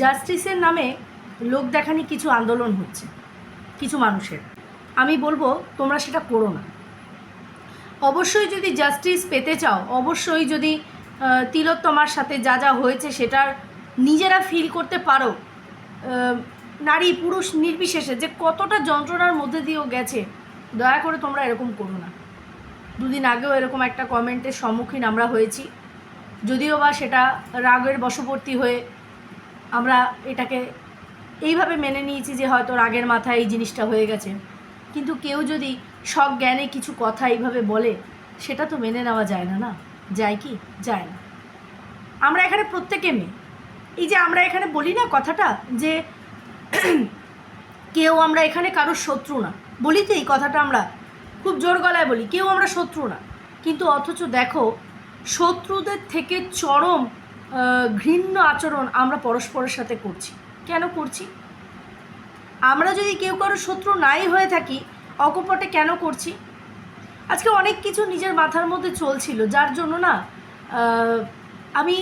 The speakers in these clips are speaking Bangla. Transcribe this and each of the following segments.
জাস্টিসের নামে লোক দেখানি কিছু আন্দোলন হচ্ছে, কিছু মানুষের। আমি বলব, তোমরা সেটা করো না। অবশ্যই যদি জাস্টিস পেতে চাও, অবশ্যই যদি তিলোত্তমার সাথে যা যা হয়েছে সেটার নিজেরা ফিল করতে পারো। নারী, পুরুষ নির্বিশেষে যে কতটা যন্ত্রণার মধ্যে দিয়েও গেছে, দয়া করে তোমরা এরকম করো না। দুদিন আগেও এরকম একটা কমেন্টের সম্মুখীন আমরা হয়েছি। যদিও বা সেটা রাগের বশবর্তী হয়ে আমরা এটাকে এইভাবে মেনে নিয়েছি যে হয়তো রাগের মাথায় এই জিনিসটা হয়ে গেছে। কিন্তু কেউ যদি সব জ্ঞানে কিছু কথা এইভাবে বলে, সেটা তো মেনে নেওয়া যায় না না? যায় কি? যায় না। আমরা এখানে প্রত্যেকে মেয়ে। এই যে আমরা এখানে বলি না কথাটা যে কেউ আমরা এখানে কারোর শত্রু না। বলি তো এই কথাটা আমরা খুব জোর গলায় বলি, কেউ আমরা শত্রু না। কিন্তু অথচ দেখো, শত্রুদের থেকে চরম ঘৃণ্য আচরণ আমরা পরস্পরের সাথে করছি। কেন করছি? আমরা যদি কেউ কারও শত্রু নাই হয়ে থাকি, অকপটে কেন করছি? আজকে অনেক কিছু নিজের মাথার মধ্যে চলছিল, যার জন্য না আমি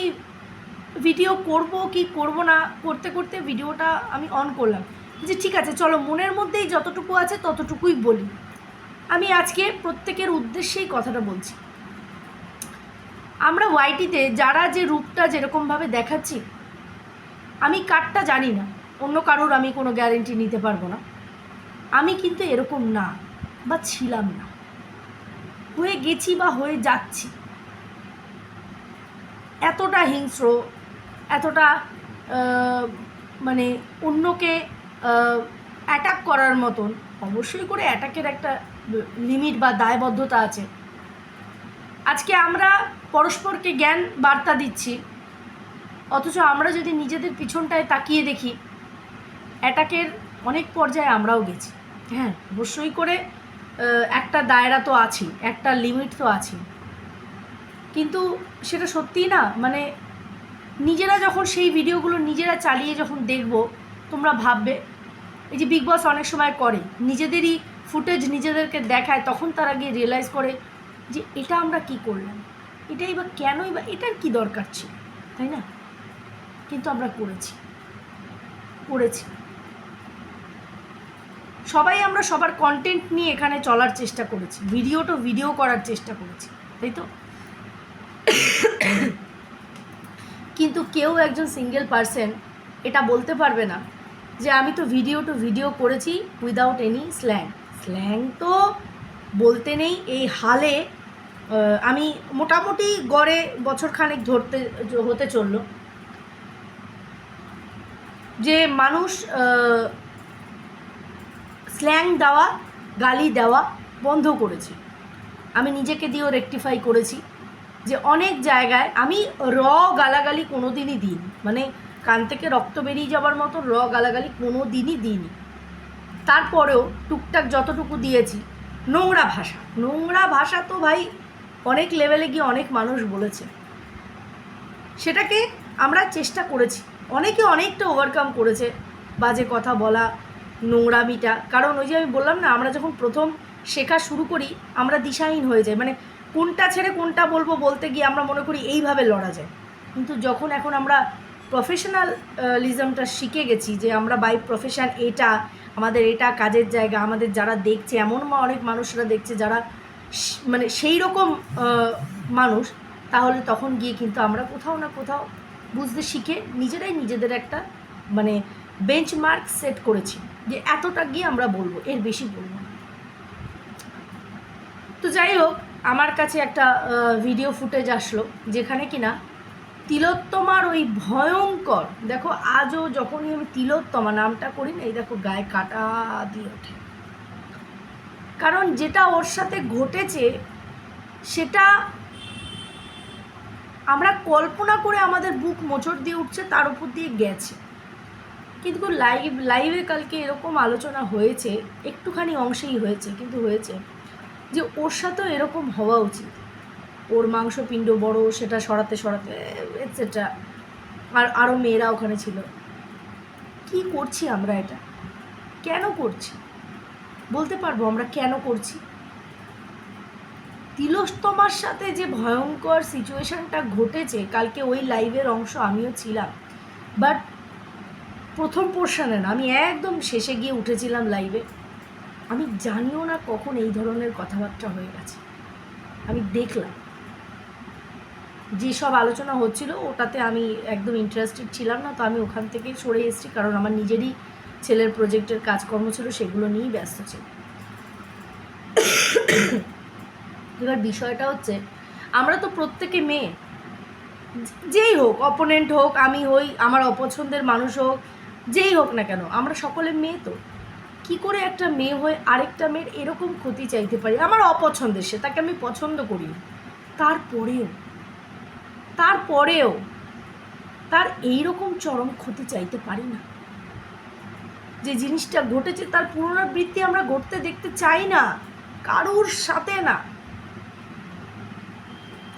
ভিডিও করব কি করব না, করতে করতে ভিডিওটা আমি অন করলাম। যে ঠিক আছে, চলো মনের মধ্যেই যতটুকু আছে ততটুকুই বলি। আমি আজকে প্রত্যেকের উদ্দেশ্যেই কথাটা বলছি। আমরা ওয়াইটিতে যারা যে রূপটা যেরকমভাবে দেখাচ্ছি, আমি কারটা জানি না। অন্য কারোর আমি কোনো গ্যারেন্টি নিতে পারব না। আমি কিন্তু এরকম না বা ছিলাম না। হয়ে গেছি বা হয়ে যাচ্ছি। এতটা হিংস্র, এতটা মানে অন্যকে অ্যাটাক করার মতন, অবশ্যই করে অ্যাটাকের একটা লিমিট বা দায়বদ্ধতা আছে। আজকে আমরা পরস্পরকে জ্ঞান বার্তা দিচ্ছি। অথচ আমরা যদি নিজেদের পিছনটায় তাকিয়ে দেখি, অ্যাটাকের অনেক পর্যায়ে আমরাও গেছি। হ্যাঁ অবশ্যই করে একটা দায়রা তো আছেই, একটা লিমিট তো আছেই। কিন্তু সেটা সত্যিই না মানে নিজেরা যখন সেই ভিডিওগুলো নিজেরা চালিয়ে যখন দেখব, তোমরা ভাববে, এই যে বিগ বস অনেক সময় করে, নিজেদেরই ফুটেজ নিজেদেরকে দেখায়, তখন তারা গিয়ে রিয়েলাইজ করে যে এটা আমরা কি করলাম? এটাই বা কেনই বা, এটার কি দরকার ছিল? তাই না? কিন্তু আমরা করেছি। করেছি। সবাই আমরা সবার কন্টেন্ট নিয়ে এখানে চলার চেষ্টা করেছি। ভিডিও তো ভিডিও করার চেষ্টা করেছি। তাই তো? কিন্তু কেউ একজন সিঙ্গেল পারসন এটা বলতে পারবে না যে আমি তো ভিডিও টু ভিডিও করেছি উইদাউট এনি স্ল্যাং স্ল্যাং তো বলতে নেই, এই হালে আমি মোটামুটি গড়ে বছরখানেক ধরতে, হতে চলল। যে মানুষ স্ল্যাং দেওয়া, গালি দেওয়া বন্ধ করেছে। আমি নিজেকে দিয়েও রেকটিফাই করেছি যে অনেক জায়গায় আমি র গালাগালি কোনো দিনই দিইনি। মানে কান থেকে রক্ত বেরিয়ে যাবার মতো র গালাগালি কোনো দিনই দিইনি। তারপরেও টুকটাক যতটুকু দিয়েছি, নোংরা ভাষা। নোংরা ভাষা তো ভাই অনেক লেভেলে গিয়ে অনেক মানুষ বলেছে। সেটাকে আমরা চেষ্টা করেছি। অনেকে অনেকটা ওভারকাম করেছে বাজে কথা বলা, নোংরামিটা। কারণ ওই যে আমি বললাম না, আমরা যখন প্রথম শেখা শুরু করি, আমরা দিশাহীন হয়ে যাই। মানে কোনটা ছেড়ে কোনটা বলব বলতে গিয়ে আমরা মনে করি এইভাবে লড়া যায়। কিন্তু যখন এখন আমরা প্রফেশনালিজমটা শিখে গেছি যে আমরা বাই প্রফেশন এটা, আমাদের এটা কাজের জায়গা, আমাদের যারা দেখছে, এমন অনেক মানুষরা দেখছে যারা মানে সেই রকম মানুষ, তাহলে তখন গিয়ে কিন্তু আমরা কোথাও না কোথাও বুঝতে শিখে নিজেরাই নিজেদের একটা মানে বেঞ্চমার্ক সেট করেছি যে এতটা গিয়ে আমরা বলব, এর বেশি বলব না। তো যাই হোক, আমার কাছে একটা ভিডিও ফুটেজ আসলো, যেখানে কিনা তিলোত্তমার ওই ভয়ঙ্কর, দেখো আজও যখনই আমি তিলোত্তমা নামটা করি না, এই দেখো গায়ে কাটা দিয়ে ওঠে। কারণ যেটা ওর সাথে ঘটেছে, সেটা আমরা কল্পনা করে আমাদের বুক মোচড় দিয়ে উঠছে, তার উপর দিয়ে গেছে। কিন্তু লাইভ, লাইভে কালকে এরকম আলোচনা হয়েছে, একটুখানি অংশেই হয়েছে, কিন্তু হয়েছে যে ওর সাথেও এরকম হওয়া উচিত। ওর মাংসপিণ্ড বড়, সেটা সরাতে সরাতে এটসেট্রা আর আরও মেয়েরা ওখানে ছিল। কি করছি আমরা এটা? কেন করছি? বলতে পারব আমরা কেন করছি? তিলোস্তমার সাথে যে ভয়ঙ্কর সিচুয়েশনটা ঘটেছে, কালকে ওই লাইভের অংশ আমিও ছিলাম। বাট প্রথম পোর্শনে না, আমি একদম শেষে গিয়ে উঠেছিলাম লাইভে। আমি জানিও না কখন এই ধরনের কথাবার্তা হয়ে গেছে। আমি দেখলাম। যেসব আলোচনা হচ্ছিল, ওটাতে আমি একদম ইন্টারেস্টেড ছিলাম না, তো আমি ওখান থেকে সরে এসেছি, কারণ আমার নিজেরই ছেলের প্রজেক্টের কাজকর্ম ছিল, সেগুলো নিয়েই ব্যস্ত ছিল। এবার বিষয়টা হচ্ছে, আমরা তো প্রত্যেকে মেয়ে। যেই হোক অপোনেন্ট হোক, আমি হই, আমার অপছন্দের মানুষ হোক, যেই হোক না কেন, আমরা সকলে মেয়ে তো। কি করে একটা মেয়ে হয়ে আরেকটা মেয়ের এরকম ক্ষতি চাইতে পারি? আমার অপছন্দের সে, তাকে আমি পছন্দ করি তারপরেও তারপরেও, তার এই রকম চরম ক্ষতি চাইতে পারি না। যে জিনিসটা ঘটেছে তার পুনরাবৃত্তি আমরা ঘটতে দেখতে চাই না। কারুর সাথে না।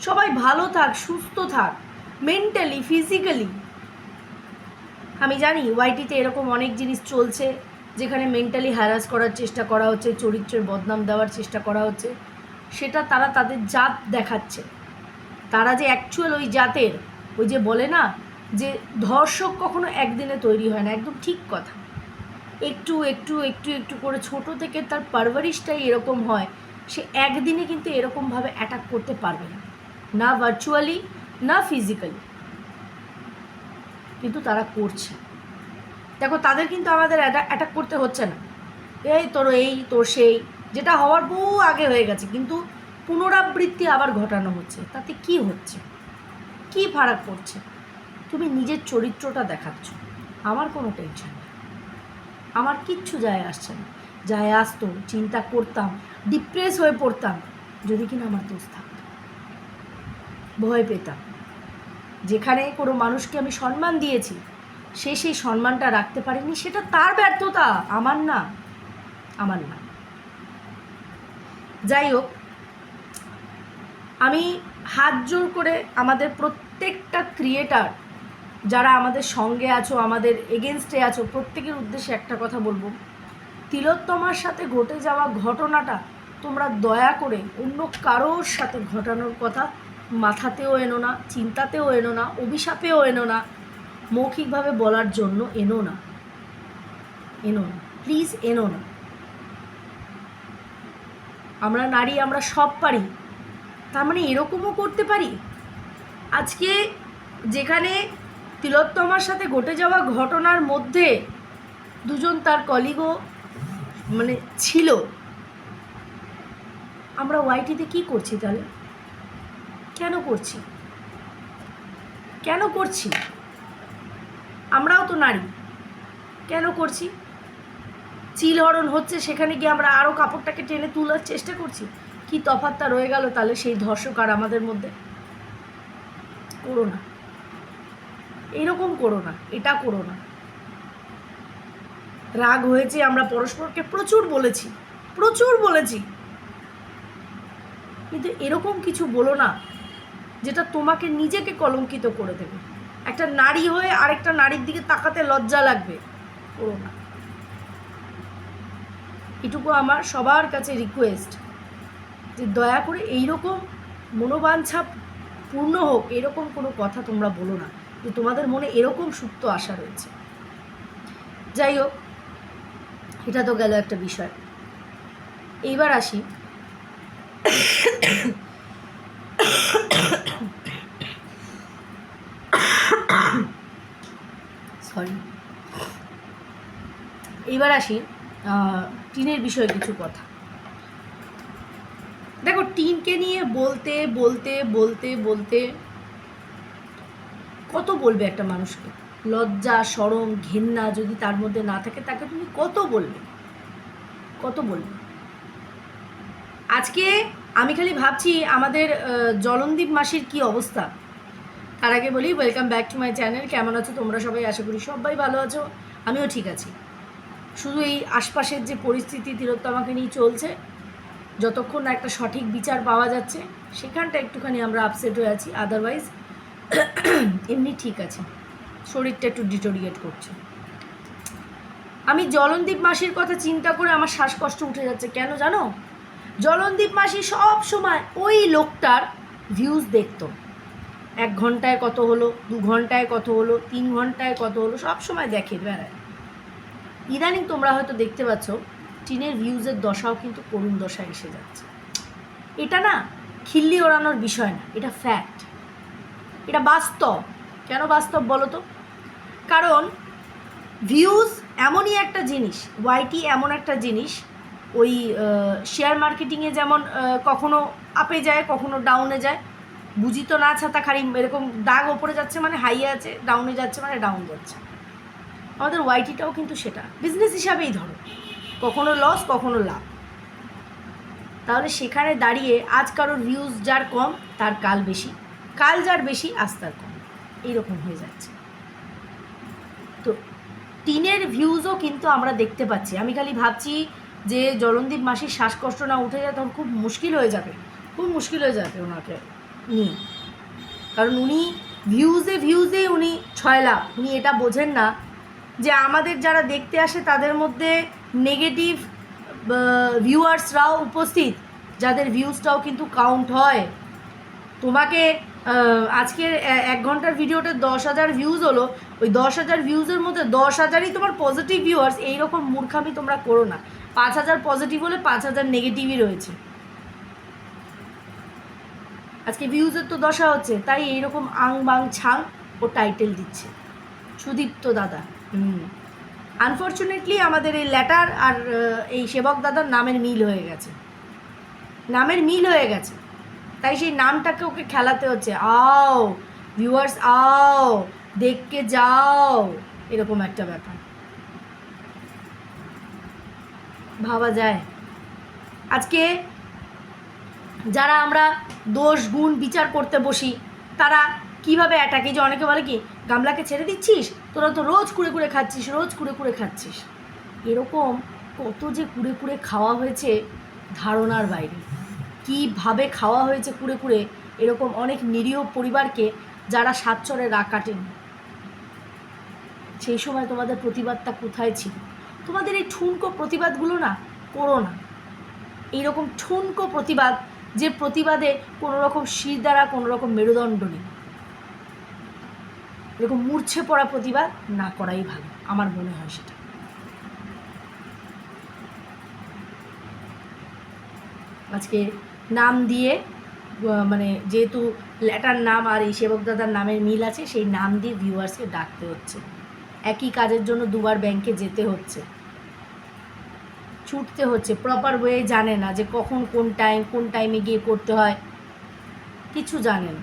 সবাই ভালো থাক, সুস্থ থাক মেন্টালি ফিজিক্যালি আমি জানি ওয়াইটিতে এরকম অনেক জিনিস চলছে, যেখানে মেন্টালি হ্যারাস করার চেষ্টা করা হচ্ছে, চরিত্রের বদনাম দেওয়ার চেষ্টা করা হচ্ছে। সেটা তারা তাদের জাত দেখাচ্ছে। তারা যে অ্যাকচুয়াল ওই জাতের, ওই যে বলে না, যে ধর্ষক কখনো একদিনে তৈরি হয় না, একদম ঠিক কথা। একটু একটু একটু একটু করে ছোট থেকে তার পারভারিশটাই এরকম হয়, সে একদিনে কিন্তু এরকমভাবে অ্যাটাক করতে পারবে না। না ভার্চুয়ালি না ফিজিক্যালি কিন্তু তারা করছে। দেখো, তাদের কিন্তু আমাদের অ্যাটাক করতে হচ্ছে না। এই তোর এই, তোর সেই, যেটা হওয়ার বহু আগে হয়ে গেছে, কিন্তু পুনরাবৃত্তি আবার ঘটানো হচ্ছে। তাতে কি হচ্ছে? কি ফারাক পড়ছে তুমি নিজের চরিত্রটা দেখাচ্ছ। আমার কোনো টেনশন আমার কিচ্ছু যায় আসছে না। যায় আসতো, চিন্তা করতাম ডিপ্রেস হয়ে পড়তাম, যদি কিনা আমার দোষ থাকতো। ভয় পেতাম। যেখানে কোনো মানুষকে আমি সম্মান দিয়েছি, সে সেই সম্মানটা রাখতে পারেনি, সেটা তার ব্যর্থতা, আমার না আমার না। যাই হোক, আমি হাত জোর করে আমাদের প্রত্যেকটা ক্রিয়েটার যারা আমাদের সঙ্গে আছো, আমাদের এগেনস্টে আছো, প্রত্যেকের উদ্দেশ্যে একটা কথা বলব। তিলোত্তমার সাথে ঘটে যাওয়া ঘটনাটা তোমরা দয়া করে অন্য কারোর সাথে ঘটানোর কথা মাথাতেও এনো না, চিন্তাতেও এনো না, অভিশাপেও এনো না, মৌখিকভাবে বলার জন্য এনো না। এনো না প্লিজ এনো না। আমরা নারী, আমরা সব পারি। তার মানে এরকমও করতে পারি? আজকে যেখানে তিলোত্তমার সাথে ঘটে যাওয়া ঘটনার মধ্যে দুজন তার কলিগও মানে ছিল। আমরা ওয়াইটিতে কি করছি তাহলে? কেন করছি? কেন করছি? আমরাও তো নারী। কেন করছি? চিলহরণ হচ্ছে, সেখানে গিয়ে আমরা আরও কাপড়টাকে টেনে তোলার চেষ্টা করছি। কি তফাৎটা রয়ে গেল তাহলে সেই ধর্ষক আর আমাদের মধ্যে? করো না। এরকম করো না, এটা করো না। রাগ হয়েছে, আমরা পরস্পরকে প্রচুর বলেছি প্রচুর বলেছি। কিন্তু এরকম কিছু বলো না, যেটা তোমাকে নিজেকে কলঙ্কিত করে দেবে। একটা নারী হয়ে আরেকটা নারীর দিকে তাকাতে লজ্জা লাগবে, করো না। এটুকু আমার সবার কাছে রিকোয়েস্ট যে দয়া করে এইরকম মনোবাঞ্ছা পূর্ণ হোক, এরকম কোনো কথা তোমরা বলো না। যে তোমাদের মনে এরকম সুপ্ত আশা রয়েছে। যাই হোক, এটা তো গেল একটা বিষয়। এইবার আসি। সরি এইবার আসি টিনের বিষয়ে কিছু কথা। দেখো, টিনকে নিয়ে বলতে বলতে বলতে বলতে কত বলবে একটা মানুষকে? লজ্জা সরম ঘেন্না যদি তার মধ্যে না থাকে, তাকে তুমি কত বলবে? কত বলবে? আজকে আমি খালি ভাবছি আমাদের জলনদীপ মাসির কি অবস্থা? তার আগে বলি welcome back to my channel কেমন আছো তোমরা সবাই? আশা করি সবাই ভালো আছো। আমিও ঠিক আছি। শুধু এই আশপাশের যে পরিস্থিতি আমাকে নিয়ে চলছে, যতক্ষণ একটা সঠিক বিচার পাওয়া যাচ্ছে, সেখানটা একটুখানি আমরা আপসেট হয়ে আছি। আদারওয়াইজ এমনি ঠিক আছে। শরীরটা একটু ডিটোরিয়েট করছে। আমি জলনদীপ মাসির কথা চিন্তা করে আমার শ্বাসকষ্ট উঠে যাচ্ছে। কেন জানো? জলনদীপ মাসি সব সময় ওই লোকটার ভিউজ দেখতো। এক ঘন্টায় কত হলো, দু ঘন্টায় কত হলো, তিন ঘন্টায় কত হলো, সব সময় দেখে বেড়ায়। ইদানিং তোমরা হয়তো দেখতে পাচ্ছ, টিনের ভিউজের দশাও কিন্তু করুণ দশা এসে যাচ্ছে। এটা না খিল্লি ওড়ানোর বিষয় না, এটা ফ্যাক্ট এটা বাস্তব। কেন বাস্তব বলো তো? কারণ ভিউজ এমনই একটা জিনিস ওয়াইটি এমন একটা জিনিস, ওই শেয়ার মার্কেটিংয়ে যেমন কখনো আপে যায়, কখনো ডাউনে যায়। বুঝি তো না ছাতা খালি এরকম দাগ ওপরে যাচ্ছে মানে হাই আছে ডাউনে যাচ্ছে মানে ডাউন যাচ্ছে। আমাদের ওয়াইটিটাও কিন্তু সেটা। বিজনেস হিসাবেই ধরো। কখনো লস কখনো লাভ। তাহলে সেখানে দাঁড়িয়ে আজ কারোর ভিউজ যার কম, তার কাল বেশি। কাল যার বেশি আজ তার কম। এইরকম হয়ে যাচ্ছে। তো টিনের ভিউজও কিন্তু আমরা দেখতে পাচ্ছি। আমি খালি ভাবছি যে জলনদীপ মাসির শ্বাসকষ্ট না উঠে যায় তখন খুব মুশকিল হয়ে যাবে। খুব মুশকিল হয়ে যাবে ওনাকে নিয়ে। কারণ উনি ভিউজে ভিউজে উনি ছয় লাভ উনি এটা বোঝেন না যে আমাদের যারা দেখতে আসে তাদের মধ্যে নেগেটিভ ভিউয়ার্সরাও উপস্থিত। যাদের ভিউজটাও কিন্তু কাউন্ট হয়। তোমাকে আজকের এক ঘণ্টার ভিডিওতে দশ হাজার ভিউজ হলো। ওই দশ হাজার ভিউজের মধ্যে দশ হাজারই তোমার পজিটিভ ভিউয়ার্স এইরকম মূর্খামি তোমরা করো না। পাঁচ হাজার পজিটিভ হলে পাঁচ হাজার নেগেটিভই রয়েছে। আজকে ভিউজের তো দশা হচ্ছে, তাই এইরকম আং বাং ছাং ও টাইটেল দিচ্ছে। সুদীপ্ত দাদা। হুম। আনফর্চুনেটলি আমাদের এই ল্যাটার আর এই সেবক দাদার নামের মিল হয়ে গেছে। নামের মিল হয়ে গেছে। তাই সেই নামটাকে ওকে খেলাতে হচ্ছে। আও ভিউয়ার্স আও দেখকে যাও। এরকম একটা ব্যাপার। ভাবা যায়। আজকে যারা আমরা দোষ, গুণ, বিচার করতে বসি, তারা কীভাবে অ্যাটাকে যে অনেকে বলে কি, গামলাকে ছেড়ে দিচ্ছিস? তোরা তো রোজ কুড়ে কুড়ে খাচ্ছিস, রোজ কুড়ে কুড়ে খাচ্ছিস। এরকম কত যে কুড়ে কুড়ে খাওয়া হয়েছে ধারণার বাইরে। কীভাবে খাওয়া হয়েছে কুড়ে কুড়ে, এরকম অনেক নিরীহ পরিবারকে যারা সাতচরে রাগ কাটেন। সেই সময় তোমাদের প্রতিবাদটা কোথায় ছিল? তোমাদের এই ঠুনকো প্রতিবাদগুলো না করো না। এইরকম ঠুনকো প্রতিবাদ যে প্রতিবাদে কোনো রকম শির দ্বারা কোনো রকম মেরুদণ্ড নেই। এরকম মূর্ছে পড়া প্রতিবাদ না করাই ভালো, আমার মনে হয় সেটা। আজকে নাম দিয়ে মানে যেহেতু লেটার নাম আর এই সেবক দাদার নামের মিল আছে, সেই নাম দিয়ে ভিউয়ার্সকে ডাকতে হচ্ছে। একই কাজের জন্য দুবার ব্যাংকে যেতে হচ্ছে। ছুটতে হচ্ছে। প্রপার ওয়ে জানে না যে কখন, কোন টাইম কোন টাইমে গিয়ে করতে হয়। কিছু জানে না।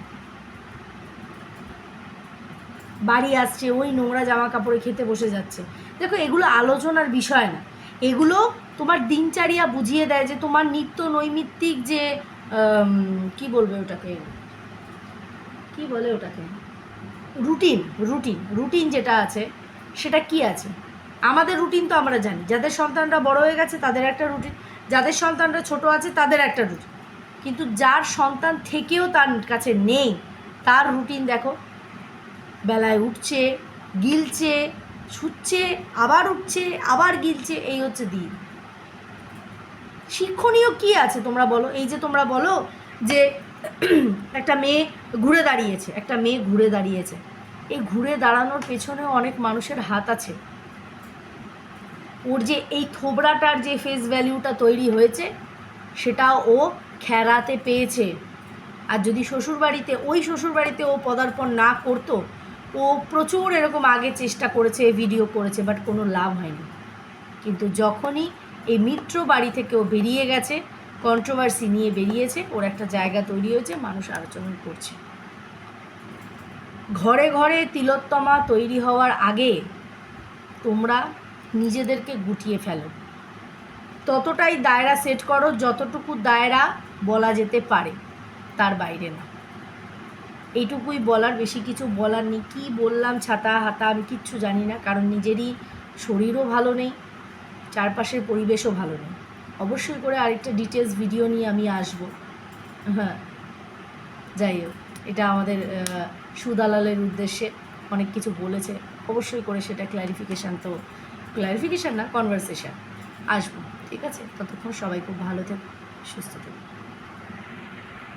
বাড়ি আসছে, ওই নোংরা জামা কাপড়ে খেতে বসে যাচ্ছে। দেখো, এগুলো আলোচনার বিষয় না। এগুলো তোমার দিনচারিয়া বুঝিয়ে দেয় যে তোমার নিত্য নৈমিত্তিক যে কি বলবে ওটাকে? কি বলে ওটাকে? রুটিন রুটিন রুটিন যেটা আছে, সেটা কি আছে? আমাদের রুটিন তো আমরা জানি। যাদের সন্তানরা বড় হয়ে গেছে, তাদের একটা রুটিন। যাদের সন্তানরা ছোট আছে, তাদের একটা রুটিন। কিন্তু যার সন্তান থেকেও তার কাছে নেই, তার রুটিন দেখো। বেলায় উঠছে, গিলছে ছুটছে আবার উঠছে, আবার গিলছে, এই হচ্ছে দিন। শিক্ষণীয় কি আছে তোমরা বলো? এই যে তোমরা বলো যে একটা মেয়ে ঘুরে দাঁড়িয়েছে, একটা মেয়ে ঘুরে দাঁড়িয়েছে। এই ঘুরে দাঁড়ানোর পেছনেও অনেক মানুষের হাত আছে। ওর যে এই থোবড়াটার যে ফেস ভ্যালিউটা তৈরি হয়েছে সেটা ও খেরাতে পেয়েছে। আর যদি শ্বশুরবাড়িতে, ওই শ্বশুরবাড়িতে ও পদার্পণ না করতো, ও প্রচুর এরকম আগে চেষ্টা করেছে ভিডিও করেছে বাট কোনো লাভ হয়নি। কিন্তু যখনই এই মিত্র বাড়ি থেকেও বেরিয়ে গেছে। কন্ট্রোভার্সি নিয়ে বেরিয়েছে। ওর একটা জায়গা তৈরি হয়েছে। মানুষ আলোচনা করছে। ঘরে ঘরে তিলোত্তমা তৈরি হওয়ার আগে তোমরা নিজেদেরকে গুটিয়ে ফেলো। ততটাই দায়রা সেট করো যতটুকু দায়রা বলা যেতে পারে, তার বাইরে না। এইটুকুই বলার, বেশি কিছু বলার নেই। কী বললাম, ছাতা, হাতা আমি কিচ্ছু জানি না। কারণ নিজেরই শরীরও ভালো নেই। চারপাশের পরিবেশও ভালো নেই। অবশ্যই করে আরেকটা ডিটেলস ভিডিও নিয়ে আমি আসব। হ্যাঁ যাই হোক, এটা আমাদের সুদালালের উদ্দেশ্যে অনেক কিছু বলেছে। অবশ্যই করে সেটা ক্ল্যারিফিকেশান তো ক্ল্যারিফিকেশান না কনভারসেশান আসব, ঠিক আছে? ততক্ষণ সবাই খুব ভালো থেকো, সুস্থ থেকো।